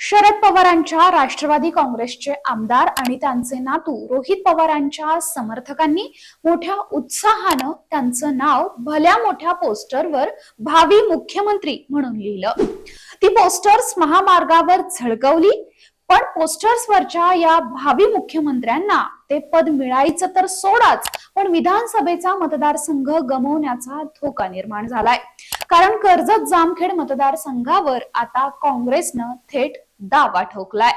शरद पवारांच्या राष्ट्रवादी काँग्रेसचे आमदार आणि त्यांचे नातू रोहित पवारांच्या समर्थकांनी मोठ्या उत्साहानं त्यांचं नाव भल्या मोठ्या पोस्टरवर भावी मुख्यमंत्री म्हणून लिहिलं. ती पोस्टर्स महामार्गावर झळकवली पण पोस्टर्सवरच्या या भावी मुख्यमंत्र्यांना ते पद मिळायचं तर सोडाच पण विधानसभेचा मतदारसंघ गमवण्याचा धोका निर्माण झालाय. कारण कर्जत जामखेड मतदारसंघावर आता काँग्रेसनं थेट दावा ठोकलाय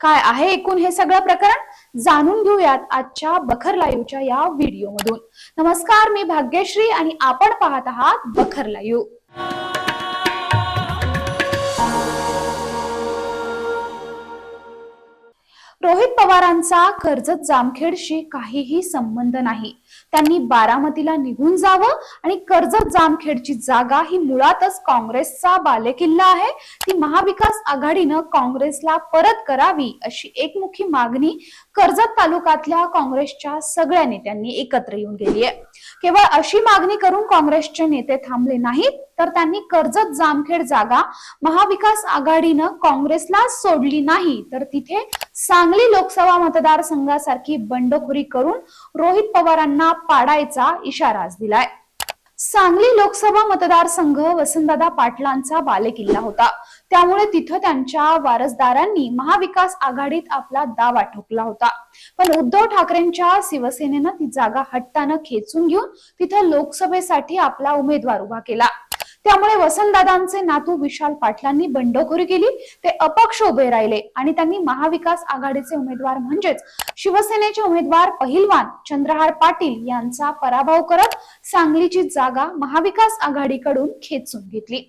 काय आहे एकूण हे सगळं प्रकरण? जाणून घेऊयात आजच्या बखर लाईव्हच्या या व्हिडिओमधून. नमस्कार मी भाग्यश्री आणि आपण पाहत आहात बखर लाईव्ह. रोहित पवारांचा कर्जत जामखेडशी काहीही संबंध नाही. त्यांनी बारामतीला निघून जावं आणि कर्जत जामखेडची जागा ही मुळातच काँग्रेसचा बालेकिल्ला आहे. ती महाविकास आघाडीनं काँग्रेसला परत करावी अशी एकमुखी मागणी कर्जत तालुक्यातल्या काँग्रेसच्या सगळ्या नेत्यांनी एकत्र येऊन केली आहे. केवळ अशी मागणी करून काँग्रेसचे नेते थांबले नाहीत तर त्यांनी कर्जत जामखेड जागा महाविकास आघाडीनं काँग्रेसला सोडली नाही तर तिथे सांगली लोकसभा मतदारसंघासारखी बंडखोरी करून रोहित पवारांना पाडायचा इशाराच दिलाय. सांगली लोकसभा मतदारसंघ वसंतदादा पाटलांचा बालेकिल्ला होता. त्यामुळे तिथं त्यांच्या वारसदारांनी महाविकास आघाडीत आपला दावा ठोकला होता. पण उद्धव ठाकरेंच्या शिवसेनेनं ती जागा हट्टानं खेचून घेऊन तिथं लोकसभेसाठी आपला उमेदवार उभा केला. त्यामुळे वसंतदादांचे नातू विशाल पाटलांनी बंडखोरी केली ते अपक्ष उभे राहिले आणि त्यांनी महाविकास आघाडीचे उमेदवार म्हणजेच शिवसेनेचे उमेदवार पहिलवान चंद्रहार पाटील यांचा पराभव करत सांगलीची जागा महाविकास आघाडीकडून खेचून घेतली.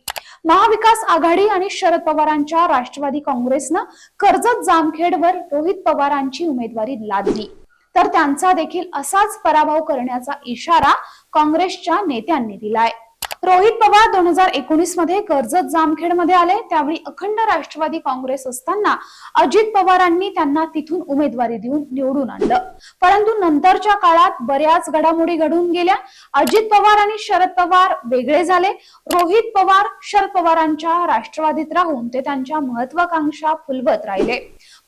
महाविकास आघाडी आणि शरद पवारांच्या राष्ट्रवादी काँग्रेसनं कर्जत जामखेडवर रोहित पवारांची उमेदवारी लादली. तर त्यांचा देखील असाच पराभव करण्याचा इशारा काँग्रेसच्या नेत्यांनी दिलाय. रोहित पवार दोन हजार एकोणीसमध्ये कर्जत जामखेडमध्ये आले. त्यावेळी अखंड राष्ट्रवादी काँग्रेस असताना अजित पवारांनी त्यांना तिथून उमेदवारी देऊन निवडून आणलं. परंतु नंतरच्या काळात बऱ्याच घडामोडी घडून गेल्या. अजित पवार आणि शरद पवार वेगळे झाले. रोहित पवार शरद पवारांच्या राष्ट्रवादीत राहून ते त्यांच्या महत्वाकांक्षा फुलवत राहिले.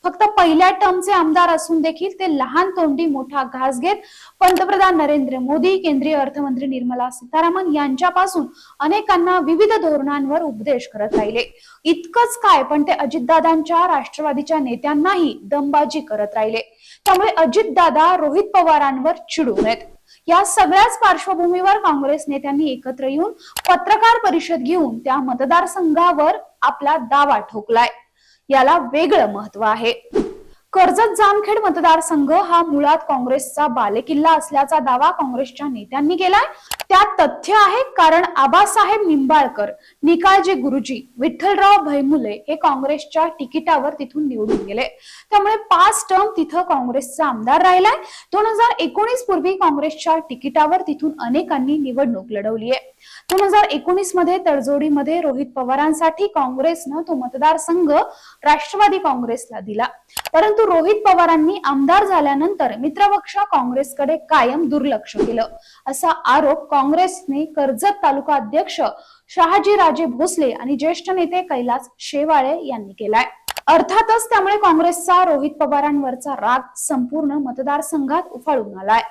फक्त पहिल्या टर्मचे आमदार असून देखील ते लहान तोंडी मोठा घास घेत पंतप्रधान नरेंद्र मोदी केंद्रीय अर्थमंत्री निर्मला सीतारामन यांच्यापासून अनेकांना विविध धोरणांवर उपदेश करत राहिले. इतकंच काय पण ते अजितदादांच्या राष्ट्रवादीच्या नेत्यांनाही दमबाजी करत राहिले. त्यामुळे अजितदादा रोहित पवारांवर चिडू नयेत या सगळ्याच पार्श्वभूमीवर काँग्रेस नेत्यांनी एकत्र येऊन पत्रकार परिषद घेऊन त्या मतदारसंघावर आपला दावा ठोकलाय. याला वेगळं महत्त्व आहे. कर्जत जामखेड मतदारसंघ हा मुळात काँग्रेसचा बालेकिल्ला असल्याचा दावा काँग्रेसच्या नेत्यांनी केलाय. त्यात तथ्य आहे कारण आबासाहेब निंबाळकर निकाळजे गुरुजी विठ्ठलराव भैमुले हे काँग्रेसच्या तिकिटावर तिथून निवडून गेले. त्यामुळे पाच टर्म तिथं काँग्रेसचा आमदार राहिलाय. दोन हजार एकोणीस पूर्वी काँग्रेसच्या तिकिटावर तिथून अनेकांनी निवडणूक लढवली आहे. दोन हजार एकोणीसमध्ये तडजोडीमध्ये रोहित पवारांसाठी काँग्रेसनं तो मतदारसंघ राष्ट्रवादी काँग्रेसला दिला. परंतु रोहित पवारांनी आमदार झाल्यानंतर मित्रपक्ष काँग्रेसकडे कायम दुर्लक्ष केलं. असा आरोप काँग्रेसने कर्जत तालुका अध्यक्ष शहाजी राजे भोसले आणि ज्येष्ठ नेते कैलास शेवाळे यांनी केलाय. अर्थातच त्यामुळे काँग्रेसचा रोहित पवारांवरचा राग संपूर्ण मतदारसंघात उफाळून आलाय.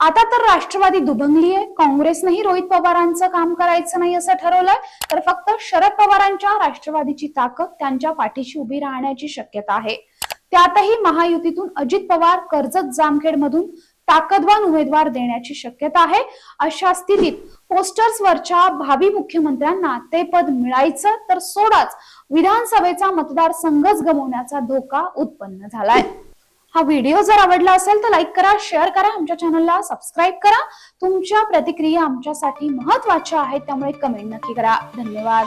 आता तर राष्ट्रवादी दुभंगली आहे. काँग्रेसनेही रोहित पवारांचं काम करायचं नाही असं ठरवलंय. तर फक्त शरद पवारांच्या राष्ट्रवादीची ताकद त्यांच्या पाठीशी उभी राहण्याची शक्यता आहे. त्यातही महायुतीतून अजित पवार कर्जत जामखेड मधून ताकदवान उमेदवार देण्याची शक्यता आहे. अशा स्थितीत पोस्टर्सवरच्या भावी मुख्यमंत्र्यांना ते पद मिळायचं तर सोडाच. विधानसभेचा मतदारसंघच गमवण्याचा धोका उत्पन्न झालाय. हा व्हिडिओ जर आवडला असेल तर लाईक करा शेअर करा आमच्या चॅनलला सबस्क्राईब करा. तुमच्या प्रतिक्रिया आमच्यासाठी महत्त्वाच्या आहेत त्यामुळे कमेंट नक्की करा. धन्यवाद.